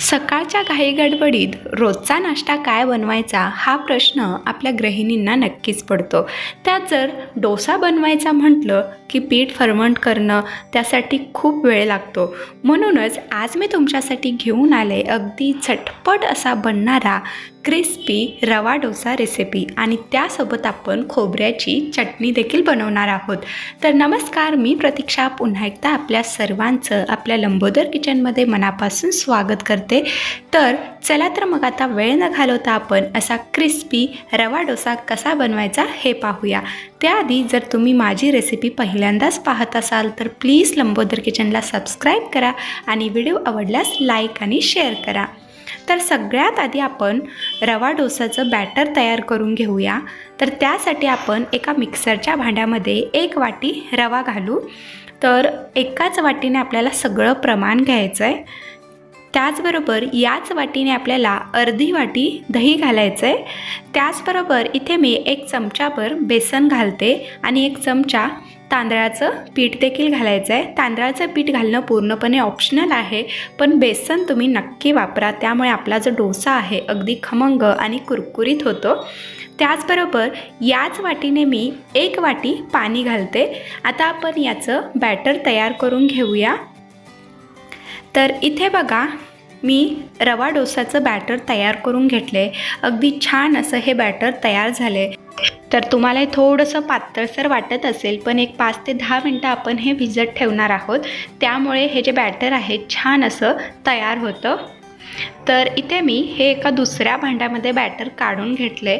सकाळच्या घाईगडबडीत रोजचा नाश्ता काय बनवायचा हा प्रश्न आपल्या गृहिणींना नक्कीच पडतो. त्यात जर डोसा बनवायचा म्हटलं की पीठ फर्मंट करणं त्यासाठी खूप वेळ लागतो. म्हणूनच आज मी तुमच्यासाठी घेऊन आले अगदी झटपट असा बनणारा क्रिस्पी रवा डोसा रेसिपी आणि त्यासोबत आपण खोबऱ्याची चटणी देखील बनवणार आहोत. तर नमस्कार मी प्रतीक्षा. पुन्हा एकदा आपल्या सर्वांचं आपल्या लंबोदर किचनमध्ये मनापासून स्वागत करते. तर चला तर मग आता वेळ न घालवता आपण असा क्रिस्पी रवा डोसा कसा बनवायचा हे पाहूया. त्याआधी जर तुम्ही माझी रेसिपी पहिल्यांदाच पाहत असाल तर प्लीज लंबोदर किचनला सबस्क्राईब करा आणि व्हिडिओ आवडल्यास लाईक आणि शेअर करा. तर सगळ्यात आधी आपण रवा डोसाचं बॅटर तयार करून घेऊया. तर त्यासाठी आपण एका मिक्सरच्या भांड्यामध्ये एक वाटी रवा घालू. तर एकाच वाटीने आपल्याला सगळं प्रमाण घ्यायचं आहे त्याचबरोबर याच वाटीने आपल्याला अर्धी वाटी दही घालायचं आहे त्याचबरोबर इथे मी एक चमचाभर बेसन घालते आणि एक चमचा तांदळाचं पीठ देखील घालायचं आहे. तांदळाचं पीठ घालणं पूर्णपणे ऑप्शनल आहे पण बेसन तुम्ही नक्की वापरा. त्यामुळे आपला जो डोसा आहे अगदी खमंग आणि कुरकुरीत होतो. त्याचबरोबर याच वाटीने मी एक वाटी पाणी घालते. आता आपण याचं बॅटर तयार करून घेऊया. तर इथे बघा मी रवा डोसाचं बॅटर तयार करून घेतले अगदी छान असं हे बॅटर तयार झाले तर तुम्हाला हे थोडंसं पातळसर वाटत असेल पण एक पाच ते दहा मिनटं आपण हे भिजत ठेवणार आहोत. त्यामुळे हे जे बॅटर आहे छान असं तयार होतं. तर इथे मी हे एका दुसऱ्या भांड्यामध्ये बॅटर काढून घेतले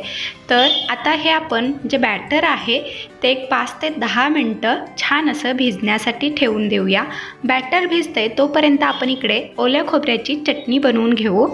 तर आता हे आपण जे बॅटर आहे ते एक पाच ते दहा मिनटं छान असं भिजण्यासाठी ठेवून देऊया. बॅटर भिजते तोपर्यंत आपण इकडे ओल्या खोबऱ्याची चटणी बनवून घेऊ.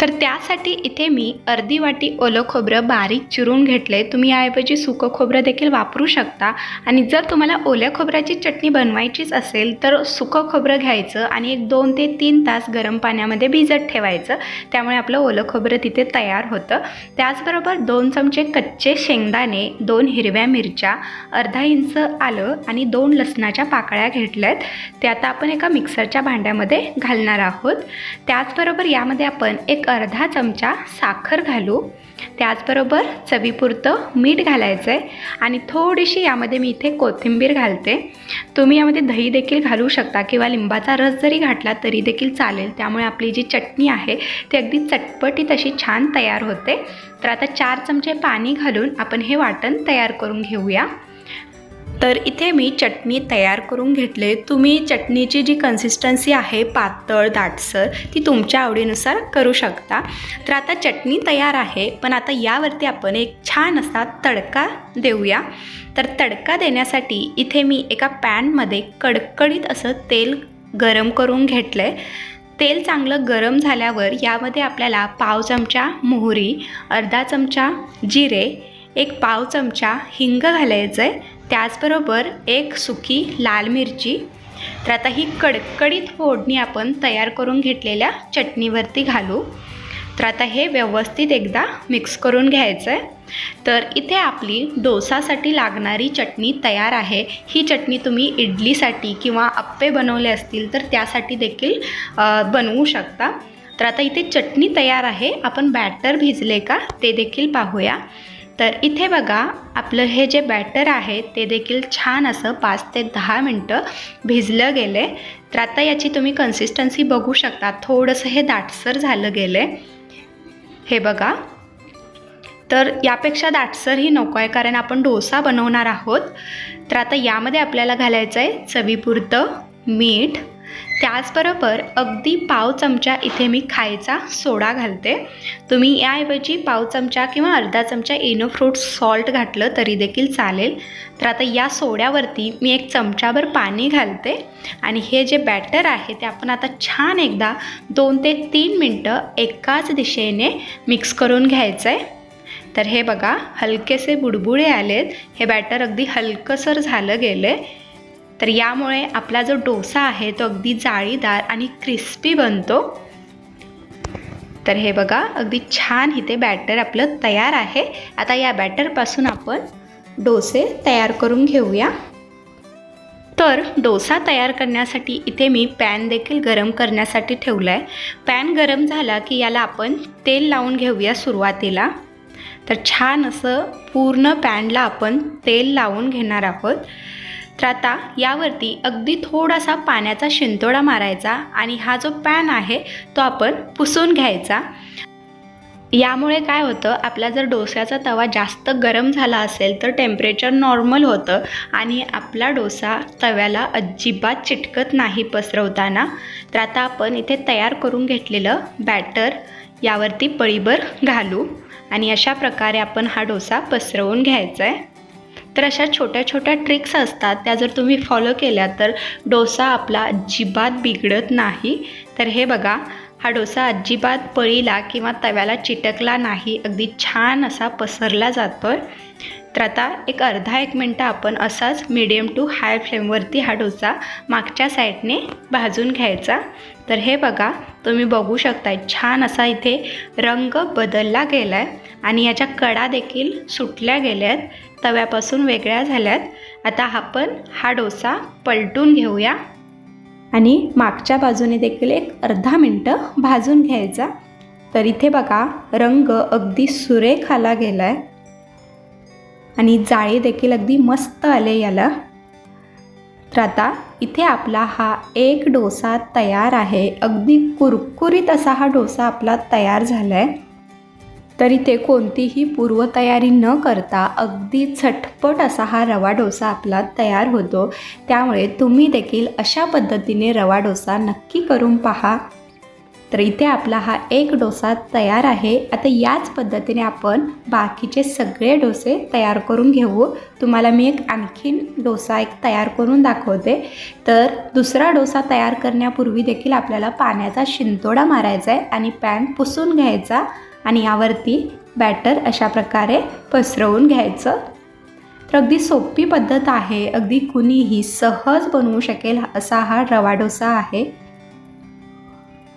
तर त्यासाठी इथे मी अर्धी वाटी ओलं खोबरं बारीक चिरून घेतले तुम्ही याऐवजी सुकं खोबरं देखील वापरू शकता. आणि जर तुम्हाला ओल्या खोबऱ्याची चटणी बनवायचीच असेल तर सुकं खोबरं घ्यायचं आणि एक दोन ते तीन तास गरम पाण्यामध्ये भिजत ठेवायचं. त्यामुळे आपलं ओलं खोबरं तिथे तयार होतं. त्याचबरोबर दोन चमचे कच्चे शेंगदाणे दोन हिरव्या मिरच्या अर्धा इंच आलं आणि दोन लसणाच्या पाकळ्या घेतल्या आहेत ते आता आपण एका मिक्सरच्या भांड्यामध्ये घालणार आहोत. त्याचबरोबर यामध्ये आपण एक अर्धा चमचा साखर घालू. त्याचबरोबर चवीपुरतं मीठ घालायचं आहे आणि थोडीशी यामध्ये मी इथे कोथिंबीर घालते. तुम्ही यामध्ये दही देखील घालू शकता किंवा लिंबाचा रस जरी घातला तरी देखील चालेल. त्यामुळे आपली जी चटणी आहे ती अगदी चटपटीत अशी छान तयार होते. तर आता चार चमचे पाणी घालून आपण हे वाटण तयार करून घेऊया. तर इथे मी चटणी तयार करून घेतले. तुम्ही चटणीची जी कन्सिस्टन्सी आहे पातळ दाटसर ती तुमच्या आवडीनुसार करू शकता. तर आता चटणी तयार आहे पण आता यावरती आपण एक छान असा तडका देऊया. तर तडका देण्यासाठी इथे मी एका पॅनमध्ये कडकडीत असं तेल गरम करून घेतलं. आहे तेल चांगलं गरम झाल्यावर यामध्ये आपल्याला पाव चमचा मोहरी अर्धा चमचा जिरे एक पाव चमचा हिंग घालायचं आहे त्याचबरोबर एक सुकी लाल मिरची. तर आता ही कडकडीत फोडणी आपण तयार करून घेतलेल्या चटणीवरती घालू. तर आता हे व्यवस्थित एकदा मिक्स करून घ्यायचं आहे तर इथे आपली डोसासाठी लागणारी चटणी तयार आहे. ही चटणी तुम्ही इडलीसाठी किंवा अप्पे बनवले असतील तर त्यासाठी देखील बनवू शकता. तर आता इथे चटणी तयार आहे. आपण बॅटर भिजले का ते देखील पाहूया. तर इथे बघा आपलं हे जे बॅटर आहे ते देखील छान असं पाच ते दहा मिनटं भिजलं गेले. तर आता याची तुम्ही कन्सिस्टन्सी बघू शकता. थोडंसं हे दाटसर झालं गेलं आहे हे बघा. तर यापेक्षा दाटसरही नको आहे कारण आपण डोसा बनवणार आहोत. तर आता यामध्ये आपल्याला घालायचं आहे चवीपुरतं मीठ. त्याचबरोबर अगदी पाव चमचा इथे मी खायचा सोडा घालते. तुम्ही याऐवजी पाव चमचा किंवा अर्धा चमचा इनो फ्रूट सॉल्ट घातलं तरी देखील चालेल. तर आता या सोड्यावरती मी एक चमचाभर पाणी घालते. आणि हे जे बॅटर आहे ते आपण आता छान एकदा दोन ते तीन मिनटं एकाच दिशेने मिक्स करून घ्यायचं आहे तर हे बघा हलकेसे बुडबुडे आलेत. हे बॅटर अगदी हलकंसर झालं गेलं आहे तर यामुळे आपला जो डोसा आहे तो अगदी जाळीदार आणि क्रिस्पी बनतो. तर हे बघा अगदी छान इथे बॅटर आपलं तयार आहे. आता या बॅटरपासून आपण डोसे तयार करून घेऊया. तर डोसा तयार करण्यासाठी इथे मी पॅन देखील गरम करण्यासाठी ठेवला आहे पॅन गरम झाला की याला आपण तेल लावून घेऊया सुरुवातीला. तर छान असं पूर्ण पॅनला आपण तेल लावून घेणार आहोत. तर आता यावरती अगदी थोडासा पाण्याचा शिंतोडा मारायचा आणि हा जो पॅन आहे तो आपण पुसून घ्यायचा. यामुळे काय होतं आपला जर डोस्याचा तवा जास्त गरम झाला असेल तर टेम्परेचर नॉर्मल होतं आणि आपला डोसा तव्याला अजिबात चिटकत नाही पसरवताना. तर आता आपण इथे तयार करून घेतलेलं बॅटर यावरती पळीभर घालू आणि अशा प्रकारे आपण हा डोसा पसरवून घ्यायचा आहे तर अशा छोट्या छोट्या ट्रिक्स असतात. त्या जर तुम्ही फॉलो केल्या तर डोसा आपला अजिबात बिघडत नाही. तर हे बघा हा डोसा अजिबात पळीला किंवा तव्याला चिटकला नाही. अगदी छान असा पसरला जातो आहे तर आता एक अर्धा एक मिनटं आपण असाच मिडियम टू हाय फ्लेमवरती हा डोसा मागच्या साईडने भाजून घ्यायचा. तर हे बघा तुम्ही बघू शकताय छान असा इथे रंग बदलला गेला आहे आणि याच्या कडा देखील सुटल्या गेल्या आहेत तव्यापासून वेगळ्या झाल्यात. आता आपण हा डोसा पलटून घेऊया आणि मागच्या बाजूने देखील एक अर्धा मिनटं भाजून घ्यायचा. तर इथे बघा रंग अगदी सुरेख आला गेला आहे आणि जाळी देखील अगदी मस्त आले याला. तर आता इथे आपला हा एक डोसा तयार आहे. अगदी कुरकुरीत असा हा डोसा आपला तयार झाला आहे तर इथे कोणतीही पूर्वतयारी न करता अगदी झटपट असा हा रवा डोसा आपला तयार होतो. त्यामुळे तुम्ही देखील अशा पद्धतीने रवा डोसा नक्की करून पहा. तर इथे आपला हा एक डोसा तयार आहे. आता याच पद्धतीने आपण बाकीचे सगळे डोसे तयार करून घेऊ. तुम्हाला मी एक आणखीन डोसा एक तयार करून दाखवते. तर दुसरा डोसा तयार करण्यापूर्वी देखील आपल्याला पाण्याचा शिंतोडा मारायचा आहे आणि पॅन पुसून घ्यायचा आणि यावरती बॅटर अशा प्रकारे पसरवून घ्यायचं. तर अगदी सोपी पद्धत आहे. अगदी कुणीही सहज बनवू शकेल असा हा रवा डोसा आहे.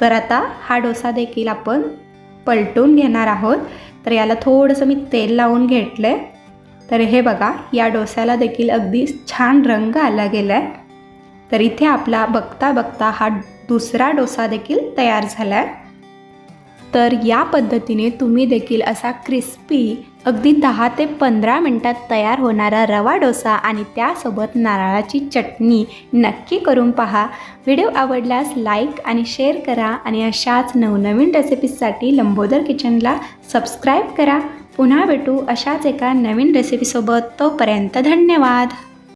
तर आता हा डोसा देखील आपण पलटून घेणार आहोत. तर याला थोडंसं मी तेल लावून घेतलं आहे तर हे बघा या डोस्याला देखील अगदी छान रंग आला गेला आहे तर इथे आपला बघता बघता हा दुसरा डोसा देखील तयार झाला आहे तर या पद्धतीने तुम्ही देखील असा क्रिस्पी अगदी दहा ते पंधरा मिनटात तयार होणारा रवा डोसा आणि त्यासोबत नारळाची चटणी नक्की करून पहा. व्हिडिओ आवडल्यास लाईक आणि शेअर करा आणि अशाच नवनवीन रेसिपीजसाठी लंबोदर किचनला सबस्क्राईब करा. पुन्हा भेटू अशाच एका नवीन रेसिपीसोबत तोपर्यंत धन्यवाद.